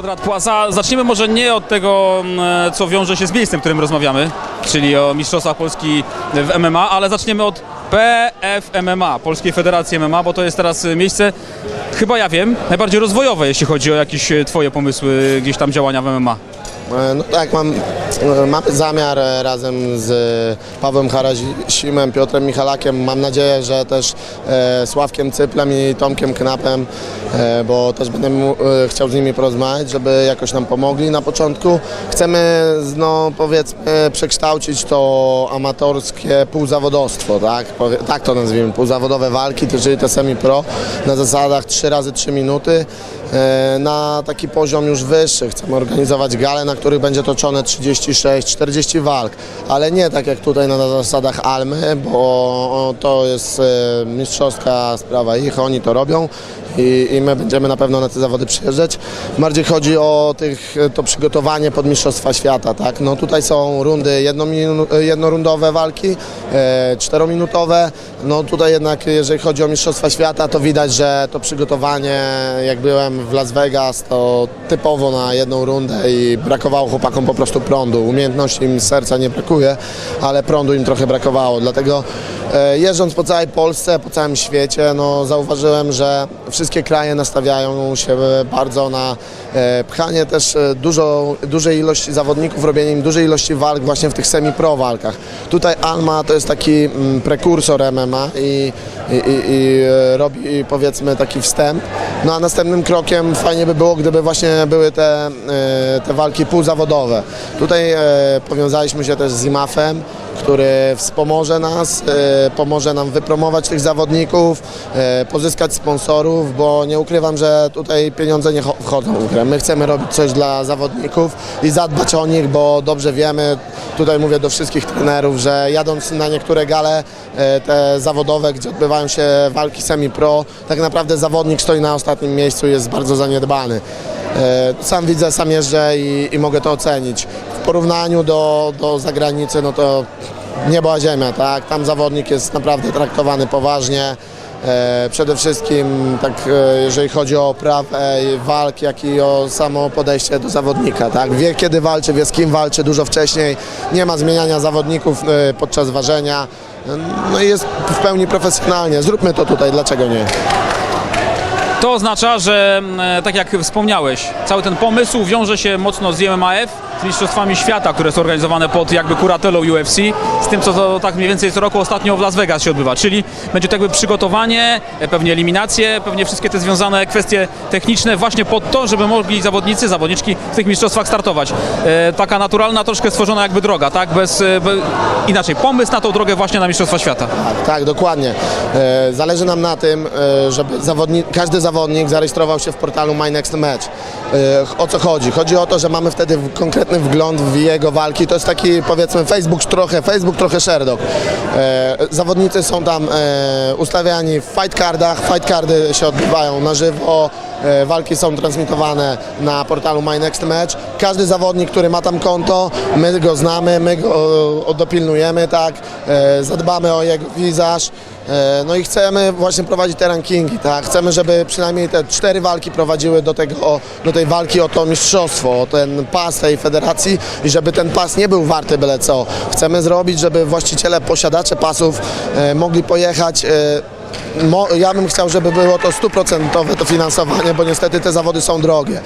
Konrad Płaza. Zaczniemy może nie od tego, mm, co wiąże się z miejscem, w którym rozmawiamy, czyli o Mistrzostwach Polski w MMA, ale zaczniemy od PFMMA, Polskiej Federacji MMA, bo to jest teraz miejsce, chyba ja wiem, najbardziej rozwojowe, jeśli chodzi o jakieś e, Twoje pomysły, gdzieś tam działania w MMA. E, No tak, mam, e, mamy zamiar e, razem z Pawłem Harasimem, Piotrem Michalakiem, mam nadzieję, że też Sławkiem Cyplem i Tomkiem Knapem, bo też będę chciał z nimi porozmawiać, żeby jakoś nam pomogli na początku. Chcemy, no powiedzmy, przekształcić to amatorskie półzawodostwo, tak, tak to nazwijmy, półzawodowe walki, czyli te semi-pro na zasadach 3 razy 3 minuty na taki poziom już wyższy. Chcemy organizować gale, na których będzie toczone 36-40 walk, ale nie tak jak tutaj na zasadach Almy, bo to jest e, mistrzowska sprawa ich, oni to robią i, i my będziemy na pewno na te zawody przyjeżdżać. Bardziej chodzi o tych, to przygotowanie pod Mistrzostwa Świata, tak? No tutaj są rundy jednorundowe walki, e, czterominutowe. No tutaj jednak jeżeli chodzi o Mistrzostwa Świata, to widać, że to przygotowanie, jak byłem w Las Vegas, to typowo na jedną rundę i brakowało chłopakom po prostu prądu. Umiejętności im serca nie brakuje, ale prądu im trochę brakowało. Dlatego e, jeżdżąc po całej Polsce, po całym świecie, no zauważyłem, że wszystkie kraje nastawiają się bardzo na e, pchanie też e, dużo, dużej ilości zawodników, robienie im dużej ilości walk właśnie w tych semi-pro walkach. Tutaj Alma to jest taki mm, prekursor MMA i, i, i, e, robi powiedzmy taki wstęp. No a następnym krokiem fajnie by było, gdyby właśnie były te, te walki półzawodowe. Tutaj powiązaliśmy się też z IMAF-em, który wspomoże nas, e, pomoże nam wypromować tych zawodników, e, pozyskać sponsorów, bo nie ukrywam, że tutaj pieniądze nie cho- wchodzą w grę. My chcemy robić coś dla zawodników i zadbać o nich, bo dobrze wiemy, tutaj mówię do wszystkich trenerów, że jadąc na niektóre gale e, te zawodowe, gdzie odbywają się walki semi-pro, tak naprawdę zawodnik stoi na ostatnim miejscu i jest bardzo zaniedbany. Sam widzę, sam jeżdżę i, i mogę to ocenić. W porównaniu do, do zagranicy, no to niebo a ziemia, tak? Tam zawodnik jest naprawdę traktowany poważnie. E, przede wszystkim, tak, e, jeżeli chodzi o prawę walk, jak i o samo podejście do zawodnika, tak? Wie kiedy walczy, wie z kim walczy dużo wcześniej. Nie ma zmieniania zawodników e, podczas ważenia. No i jest w pełni profesjonalnie. Zróbmy to tutaj, dlaczego nie? To oznacza, że mm, tak jak wspomniałeś, cały ten pomysł wiąże się mocno z IMMAF, z Mistrzostwami Świata, które są organizowane pod jakby kuratelą UFC, z tym co to tak mniej więcej co roku ostatnio w Las Vegas się odbywa, czyli będzie to jakby przygotowanie, e, pewnie eliminacje, pewnie wszystkie te związane kwestie techniczne właśnie pod to, żeby mogli zawodnicy, zawodniczki w tych mistrzostwach startować. E, taka naturalna, troszkę stworzona jakby droga, tak? Bez, e, be, inaczej, pomysł na tą drogę właśnie na Mistrzostwa Świata. Tak, tak, dokładnie. E, Zależy nam na tym, e, żeby zawodnik, każdy zawodnik zarejestrował się w portalu My Next Match. E, O co chodzi? Chodzi o to, że mamy wtedy konkretny wgląd w jego walki. To jest taki powiedzmy Facebook trochę, Facebook trochę Sherdog. E, Zawodnicy są tam e, ustawiani w fight cardach. Fight cardy się odbywają na żywo. E, Walki są transmitowane na portalu My Next Match. Każdy zawodnik, który ma tam konto, my go znamy, my go o, dopilnujemy, tak, e, zadbamy o jego wizaż. E, No i chcemy właśnie prowadzić te rankingi, tak? Chcemy, żeby przynajmniej te cztery walki prowadziły do, tego, do tej walki o to mistrzostwo, o ten pas tej federacji i żeby ten pas nie był warty byle co. Chcemy zrobić, żeby właściciele, posiadacze pasów e, mogli pojechać e, ja bym chciał, żeby było to stuprocentowe to finansowanie, bo niestety te zawody są drogie.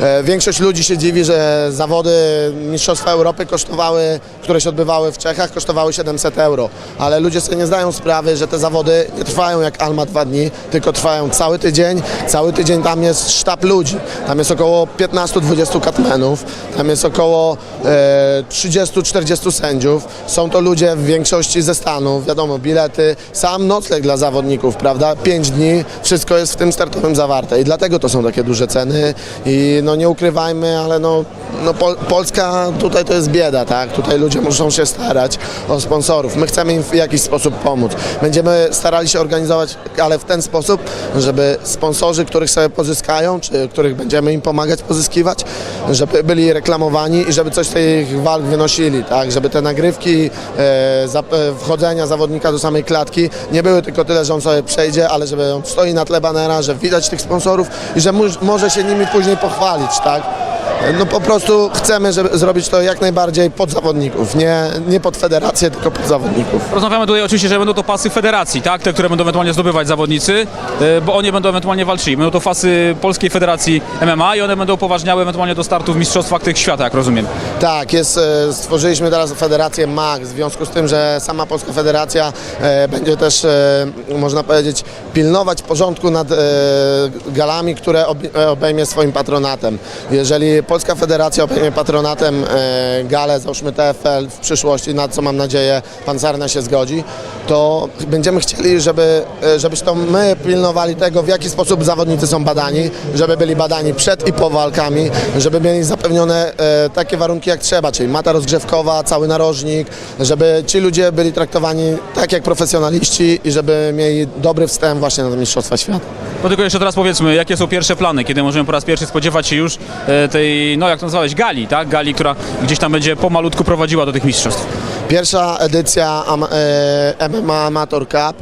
E, Większość ludzi się dziwi, że zawody Mistrzostwa Europy kosztowały, które się odbywały w Czechach, kosztowały 700 euro. Ale ludzie sobie nie zdają sprawy, że te zawody nie trwają jak Alma dwa dni, tylko trwają cały tydzień. Cały tydzień tam jest sztab ludzi. Tam jest około 15-20 katmenów, tam jest około e, 30-40 sędziów. Są to ludzie w większości ze Stanów, wiadomo, bilety, sam nocleg dla zawodników, prawda? 5 dni, wszystko jest w tym startowym zawarte i dlatego to są takie duże ceny i no nie ukrywajmy, ale no, no Pol Polska tutaj to jest bieda, tak? Tutaj ludzie muszą się starać o sponsorów. My chcemy im w jakiś sposób pomóc. Będziemy starali się organizować, ale w ten sposób, żeby sponsorzy, których sobie pozyskają, czy których będziemy im pomagać pozyskiwać, żeby byli reklamowani i żeby coś z tych walk wynosili, tak? Żeby te nagrywki e, za, e, wchodzenia zawodnika do samej klatki nie były tylko tyle, że on sobie przejdzie, ale żeby on stoi na tle banera, że widać tych sponsorów i że może się nimi później pochwalić, tak? No po prostu chcemy żeby zrobić to jak najbardziej pod zawodników, nie, nie pod federację, tylko pod zawodników. Rozmawiamy tutaj oczywiście, że będą to pasy federacji, tak? Te, które będą ewentualnie zdobywać zawodnicy, e, bo oni będą ewentualnie walczyli. Będą to fasy Polskiej Federacji MMA i one będą upoważniały ewentualnie do startu w Mistrzostwach tych świata, jak rozumiem. Tak, jest, e, stworzyliśmy teraz Federację MAG, w związku z tym, że sama Polska Federacja e, będzie też, e, można powiedzieć, pilnować porządku nad galami, które ob, obejmie swoim patronatem. Jeżeli Polska Federacja obejmie patronatem galę, załóżmy TFL w przyszłości, na co mam nadzieję pan Sarna się zgodzi, to będziemy chcieli, żeby, żebyśmy to my pilnowali tego, w jaki sposób zawodnicy są badani, żeby byli badani przed i po walkami, żeby mieli zapewnione takie warunki jak trzeba, czyli mata rozgrzewkowa, cały narożnik, żeby ci ludzie byli traktowani tak jak profesjonaliści i żeby mieli dobry wstęp właśnie na te Mistrzostwa Świata. To tylko jeszcze teraz powiedzmy, jakie są pierwsze plany, kiedy możemy po raz pierwszy spodziewać się już e, tej, no jak to nazwałeś, gali, tak? Gali, która gdzieś tam będzie pomalutku prowadziła do tych mistrzostw. Pierwsza edycja am, e, MMA Amateur Cup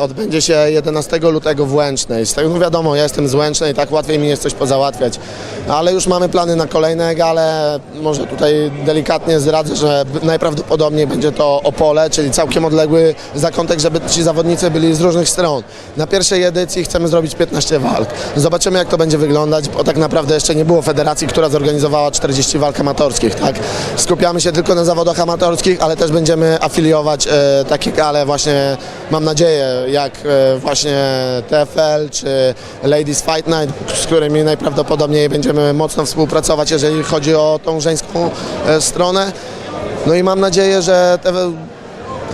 odbędzie się 11 lutego w Łęcznej. Z tego no wiadomo, ja jestem z Łęcznej, tak łatwiej mi jest coś pozałatwiać. Ale już mamy plany na kolejne gale. Może tutaj delikatnie zdradzę, że najprawdopodobniej będzie to Opole, czyli całkiem odległy zakątek, żeby ci zawodnicy byli z różnych stron. Na pierwszej edycji chcemy zrobić 15 walk. Zobaczymy jak to będzie wyglądać, bo tak naprawdę jeszcze nie było federacji, która zorganizowała 40 walk amatorskich, tak? Skupiamy się tylko na zawodach amatorskich, ale też będziemy afiliować e, takie gale właśnie, mam nadzieję, jak e, właśnie TFL czy Ladies Fight Night, z którymi najprawdopodobniej będziemy mocno współpracować, jeżeli chodzi o tą żeńską e, stronę. No i mam nadzieję, że te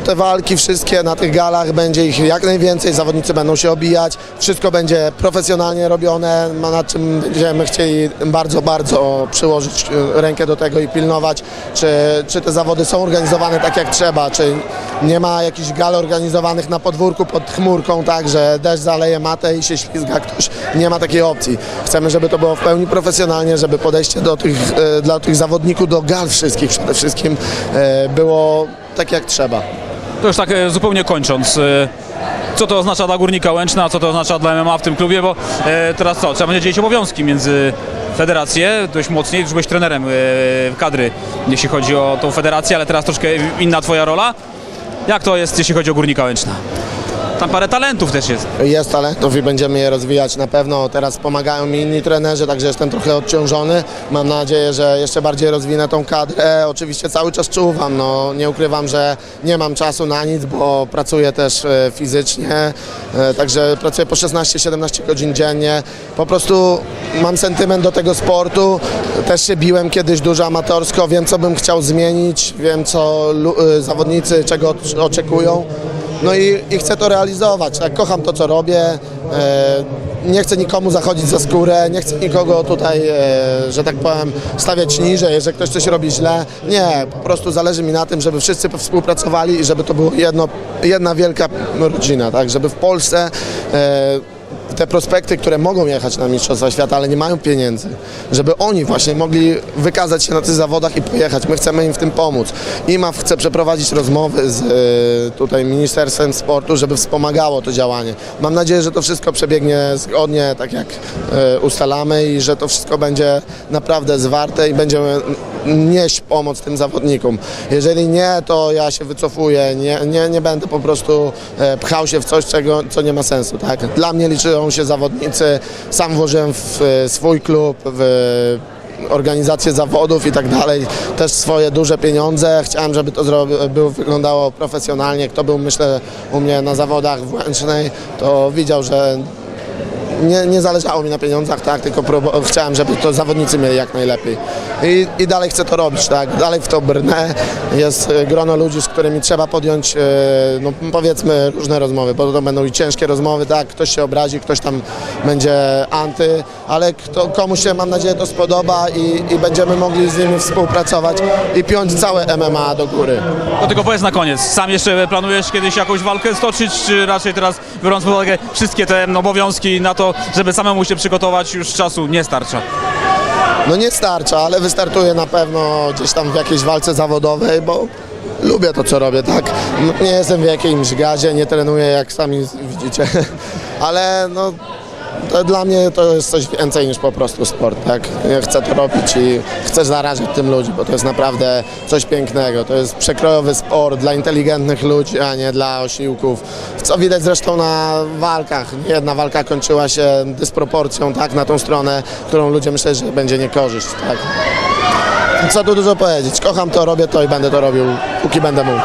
te walki wszystkie na tych galach będzie ich jak najwięcej, zawodnicy będą się obijać, wszystko będzie profesjonalnie robione, nad czym będziemy chcieli bardzo, bardzo przyłożyć e, rękę do tego i pilnować, czy, czy te zawody są organizowane tak jak trzeba, czy nie ma jakichś gal organizowanych na podwórku pod chmurką, tak, że deszcz zaleje matę i się ślizga ktoś, nie ma takiej opcji. Chcemy, żeby to było w pełni profesjonalnie, żeby podejście do tych, e, dla tych zawodników, do gal wszystkich przede wszystkim e, było tak jak trzeba. To już tak e, zupełnie kończąc, e, co to oznacza dla Górnika Łęczna, co to oznacza dla MMA w tym klubie, bo e, teraz co, trzeba będzie dzielić obowiązki między federację, dość mocniej, już byłeś trenerem kadry, jeśli chodzi o tą federację, ale teraz troszkę inna twoja rola. Jak to jest, jeśli chodzi o Górnika Łęczna? Tam parę talentów też jest. Jest talentów i będziemy je rozwijać na pewno. Teraz pomagają mi inni trenerzy, także jestem trochę odciążony. Mam nadzieję, że jeszcze bardziej rozwinę tą kadrę. Oczywiście cały czas czuwam, no, nie ukrywam, że nie mam czasu na nic, bo pracuję też e, fizycznie, e, także pracuję po 16-17 godzin dziennie. Po prostu mam sentyment do tego sportu. Też się biłem kiedyś dużo amatorsko, wiem co bym chciał zmienić, wiem co e, zawodnicy czego ocz- oczekują. No i, i chcę to realizować. Tak, kocham to, co robię. E, nie chcę nikomu zachodzić za skórę, nie chcę nikogo tutaj, e, że tak powiem, stawiać niżej, że ktoś coś robi źle. Nie, po prostu zależy mi na tym, żeby wszyscy współpracowali i żeby to jedno, jedna wielka rodzina, tak, żeby w Polsce e, te prospekty, które mogą jechać na Mistrzostwa Świata, ale nie mają pieniędzy, żeby oni właśnie mogli wykazać się na tych zawodach i pojechać. My chcemy im w tym pomóc. IMAF chce przeprowadzić rozmowy z e, tutaj Ministerstwem Sportu, żeby wspomagało to działanie. Mam nadzieję, że to wszystko przebiegnie zgodnie, tak jak e, ustalamy i że to wszystko będzie naprawdę zwarte i będziemy nieść pomoc tym zawodnikom. Jeżeli nie, to ja się wycofuję, nie, nie, nie będę po prostu e, pchał się w coś, czego, co nie ma sensu. Tak? Dla mnie liczą się zawodnicy, sam włożyłem w e, swój klub, w organizację zawodów i tak dalej, też swoje duże pieniądze. Chciałem, żeby to było, wyglądało profesjonalnie. Kto był, myślę, u mnie na zawodach w Łęcznej, to widział, że nie, nie zależało mi na pieniądzach, tak, tylko chciałem, żeby to zawodnicy mieli jak najlepiej. I, I dalej chcę to robić, tak, dalej w to brnę. Jest e, grono ludzi, z którymi trzeba podjąć, e, no powiedzmy, różne rozmowy, bo to będą i ciężkie rozmowy, tak, ktoś się obrazi, ktoś tam będzie anty, ale kto, komuś się, mam nadzieję, to spodoba i, i będziemy mogli z nimi współpracować i piąć całe MMA do góry. To tylko powiedz na koniec, sam jeszcze planujesz kiedyś jakąś walkę stoczyć, czy raczej teraz biorąc pod uwagę wszystkie te mm, obowiązki na to, żeby samemu się przygotować, już czasu nie starcza? No nie starcza, ale wystartuję na pewno gdzieś tam w jakiejś walce zawodowej, bo lubię to, co robię, tak? No, Nie jestem w jakimś gazie, nie trenuję, jak sami widzicie. Ale no, to dla mnie to jest coś więcej niż po prostu sport, tak? Ja chcę to robić i chcę zarażać tym ludzi, bo to jest naprawdę coś pięknego. To jest przekrojowy sport dla inteligentnych ludzi, a nie dla osiłków. Co widać zresztą na walkach. Jedna walka kończyła się dysproporcją, tak? Na tą stronę, którą ludzie myśleli, że będzie niekorzyść, tak? Co tu dużo powiedzieć. Kocham to, robię to i będę to robił, póki będę mógł.